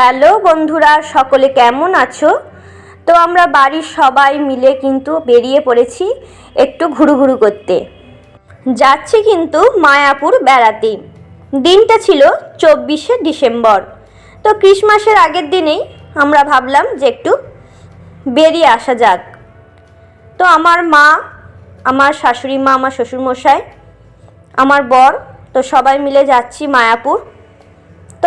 Hello বন্ধুরা, সকলে কেমন আছো? তো আমরা বাড়ির সবাই মিলে কিন্তু বেরিয়ে পড়েছি একটু ঘুরু ঘুরু করতে। যাচ্ছি কিন্তু মায়াপুর বেড়াতে দিনটা ছিল চব্বিশে ডিসেম্বর। তো ক্রিসমাসের আগের দিনেই আমরা ভাবলাম যে একটু বেরিয়ে আসা যাক। তো আমার মা, আমার শাশুড়ি মা, আমার শ্বশুরমশাই, আমার বর, তো সবাই মিলে যাচ্ছি মায়াপুর।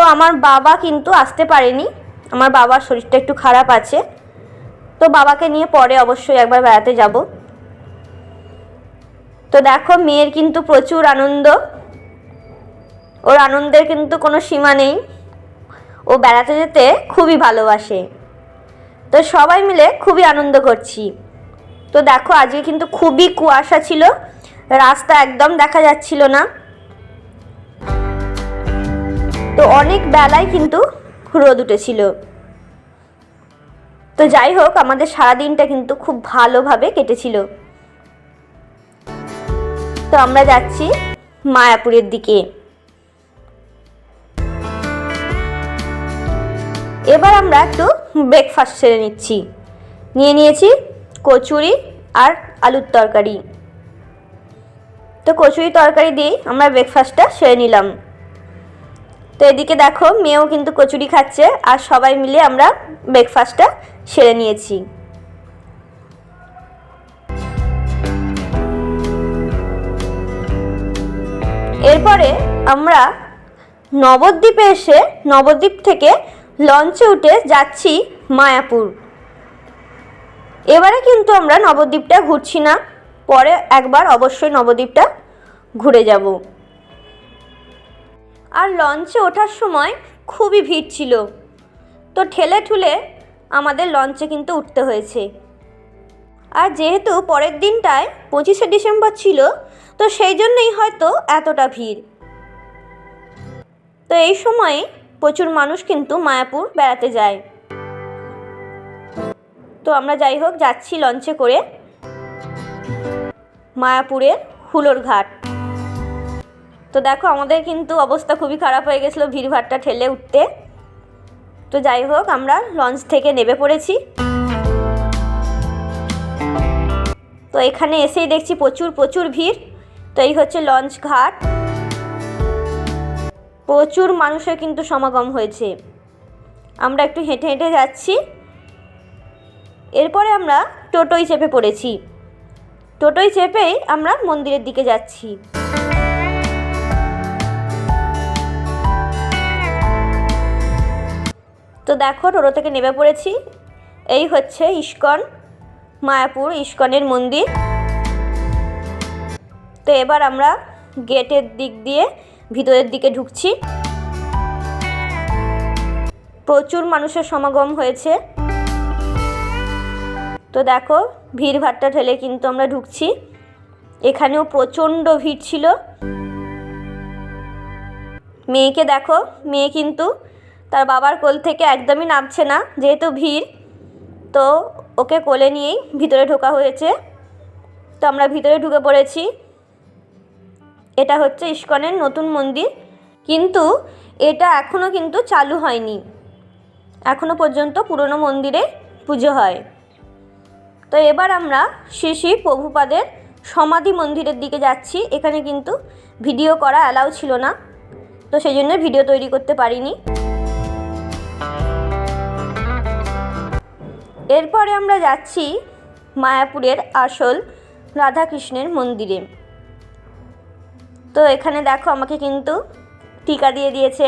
আমার বাবা কিন্তু আসতে পারেনি। আমার বাবার শরীরটা একটু খারাপ আছে। তো বাবাকে নিয়ে পরে অবশ্যই একবার বেড়াতে যাব। তো দেখো, মেয়ের কিন্তু প্রচুর আনন্দ। ওর আনন্দের কিন্তু কোনো সীমা নেই। ও বেড়াতে যেতে খুবই ভালোবাসে। তো সবাই মিলে খুবই আনন্দ করছি। তো দেখো, আজকে কিন্তু খুবই কুয়াশা ছিল। রাস্তা একদম দেখা যাচ্ছিল না। তো অনেক বেলায় কিন্তু রোদ উঠেছিল। তো যাই হোক, আমাদের সারাদিনটা কিন্তু খুব ভালোভাবে কেটেছিল। তো আমরা যাচ্ছি মায়াপুরের দিকে। এবার আমরা একটু ব্রেকফাস্ট সেরে নিচ্ছি। নিয়ে নিয়েছি কচুরি আর আলুর তরকারি। তো কচুরি তরকারি দিয়েই আমরা ব্রেকফাস্টটা সেরে নিলাম। তো এদিকে দেখো মেয়েও কিন্তু কচুরি খাচ্ছে আর সবাই মিলে আমরা ব্রেকফাস্টটা সেরে নিয়েছি। এরপরে আমরা নবদ্বীপে এসে, নবদ্বীপ থেকে লঞ্চে উঠে যাচ্ছি মায়াপুর। এবারে কিন্তু আমরা নবদ্বীপটা ঘুরছি না, পরে একবার অবশ্যই নবদ্বীপটা ঘুরে যাব। আর লঞ্চে ওঠার সময় খুবই ভিড় ছিল। তো ঠেলে ঠুলে আমাদের লঞ্চে কিন্তু উঠতে হয়েছে। আর যেহেতু পরের দিনটায় পঁচিশে ডিসেম্বর ছিল, তো সেই জন্যই হয়তো এতটা ভিড়। তো এই সময়ে প্রচুর মানুষ কিন্তু মায়াপুর বেড়াতে যায়। তো আমরা যাই হোক, যাচ্ছি লঞ্চে করে মায়াপুরের হুলোর ঘাট। তো দেখো, আমাদের কিন্তু অবস্থা খুবই খারাপ হয়ে গেছিল ভিড়ভাড়টা ঠেলে উঠতে। তো যাই হোক, আমরা লঞ্চ থেকে নেমে পড়েছি। তো এখানে এসেই দেখছি প্রচুর প্রচুর ভিড়। তো এই হচ্ছে লঞ্চ ঘাট। প্রচুর মানুষের কিন্তু সমাগম হয়েছে। আমরা একটু হেঁটে হেঁটে যাচ্ছি। এরপরে আমরা টোটোয় চেপে পড়েছি। টোটোয় চেপেই আমরা মন্দিরের দিকে যাচ্ছি। দেখো, টোটো থেকে নেমে পড়েছি। এই হচ্ছে ইস্কন, মায়াপুর ইস্কনের মন্দির। তো এবার আমরা গেটের দিক দিয়ে ভিতরের দিকে ঢুকছি। প্রচুর মানুষের সমাগম হয়েছে। তো দেখো ভিড় ভাট্টা ঠেলে কিন্তু আমরা ঢুকছি। এখানেও প্রচণ্ড ভিড় ছিল। মেয়েকে দেখো, মেয়ে কিন্তু তার বাবার কোল থেকে একদমই নামছে না, যেহেতু ভিড়। তো ওকে কোলে নিয়েই ভিতরে ঢোকা হয়েছে। তো আমরা ভিতরে ঢুকে পড়েছি। এটা হচ্ছে ইস্কনের নতুন মন্দির। কিন্তু এটা এখনও কিন্তু চালু হয়নি। এখনও পর্যন্ত পুরনো মন্দিরে পুজো হয়। তো এবার আমরা শ্রী শ্রী প্রভুপাদের সমাধি মন্দিরের দিকে যাচ্ছি। এখানে কিন্তু ভিডিও করা অ্যালাউ ছিল না। তো সেই জন্য ভিডিও তৈরি করতে পারিনি। এরপরে আমরা যাচ্ছি মায়াপুরের আসল রাধাকৃষ্ণের মন্দিরে। তো এখানে দেখো আমাকে কিন্তু টিকা দিয়ে দিয়েছে।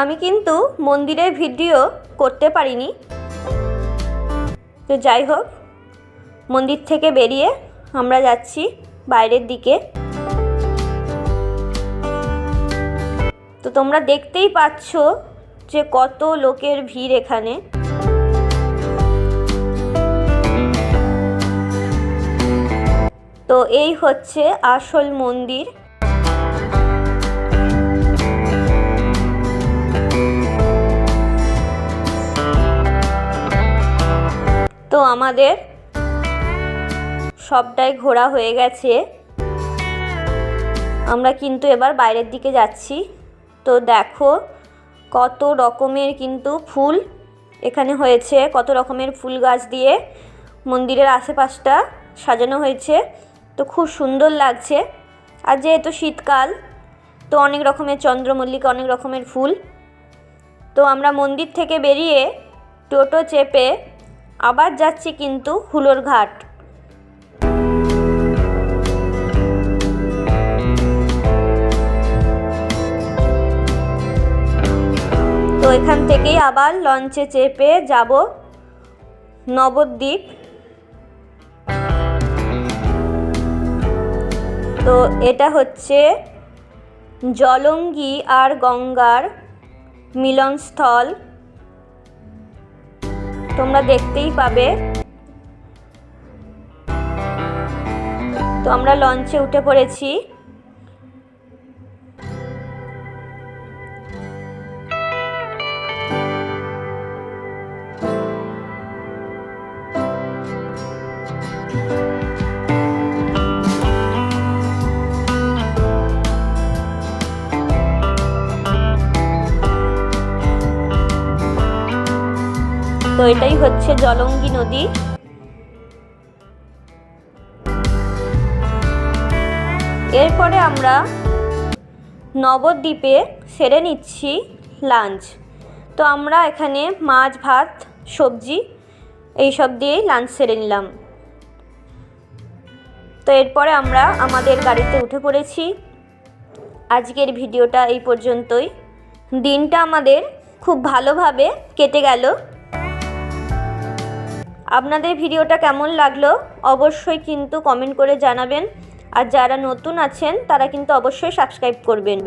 আমি কিন্তু মন্দিরের ভিডিও করতে পারিনি। তো যাই হোক, মন্দির থেকে বেরিয়ে আমরা যাচ্ছি বাইরের দিকে। তো তোমরা দেখতেই পাচ্ছ যে কত লোকের ভিড় এখানে। তো এই হচ্ছে আসল মন্দির। তো আমাদের সবটাই ঘোরা হয়ে গেছে। আমরা কিন্তু এবার বাইরের দিকে যাচ্ছি। তো দেখো কত রকমের কিন্তু ফুল এখানে হয়েছে, কত রকমের ফুল গাছ দিয়ে মন্দিরের আশেপাশটা সাজানো হয়েছে। তো খুব সুন্দর লাগছে। আর যেহেতু শীতকাল, তো অনেক রকমের চন্দ্রমল্লিকা, অনেক রকমের ফুল। তো আমরা মন্দির থেকে বেরিয়ে টোটো চেপে আবার যাচ্ছি কিন্তু হুলোর ঘাট। তো এখান থেকেই আবার লঞ্চে চেপে যাব নবদ্বীপ। তো এটা হচ্ছে জলঙ্গি আর গঙ্গার মিলনস্থল। তোমরা দেখতেই পাবে। তো আমরা লঞ্চে উঠে পড়েছি। তো এটাই হচ্ছে জলঙ্গি নদী। এরপরে আমরা নবদ্বীপে সেরে নিচ্ছি লাঞ্চ। তো আমরা এখানে মাছ, ভাত, সবজি এইসব দিয়েই লাঞ্চ সেরে নিলাম। তো এরপরে আমরা আমাদের গাড়িতে উঠে পড়েছি। আজকের ভিডিওটা এই পর্যন্তই। দিনটা আমাদের খুব ভালোভাবে কেটে গেল। আপনাদের ভিডিওটা কেমন লাগল অবশ্যই কিন্তু কমেন্ট করে জানাবেন। আর যারা নতুন আছেন, তারা কিন্তু অবশ্যই সাবস্ক্রাইব করবেন।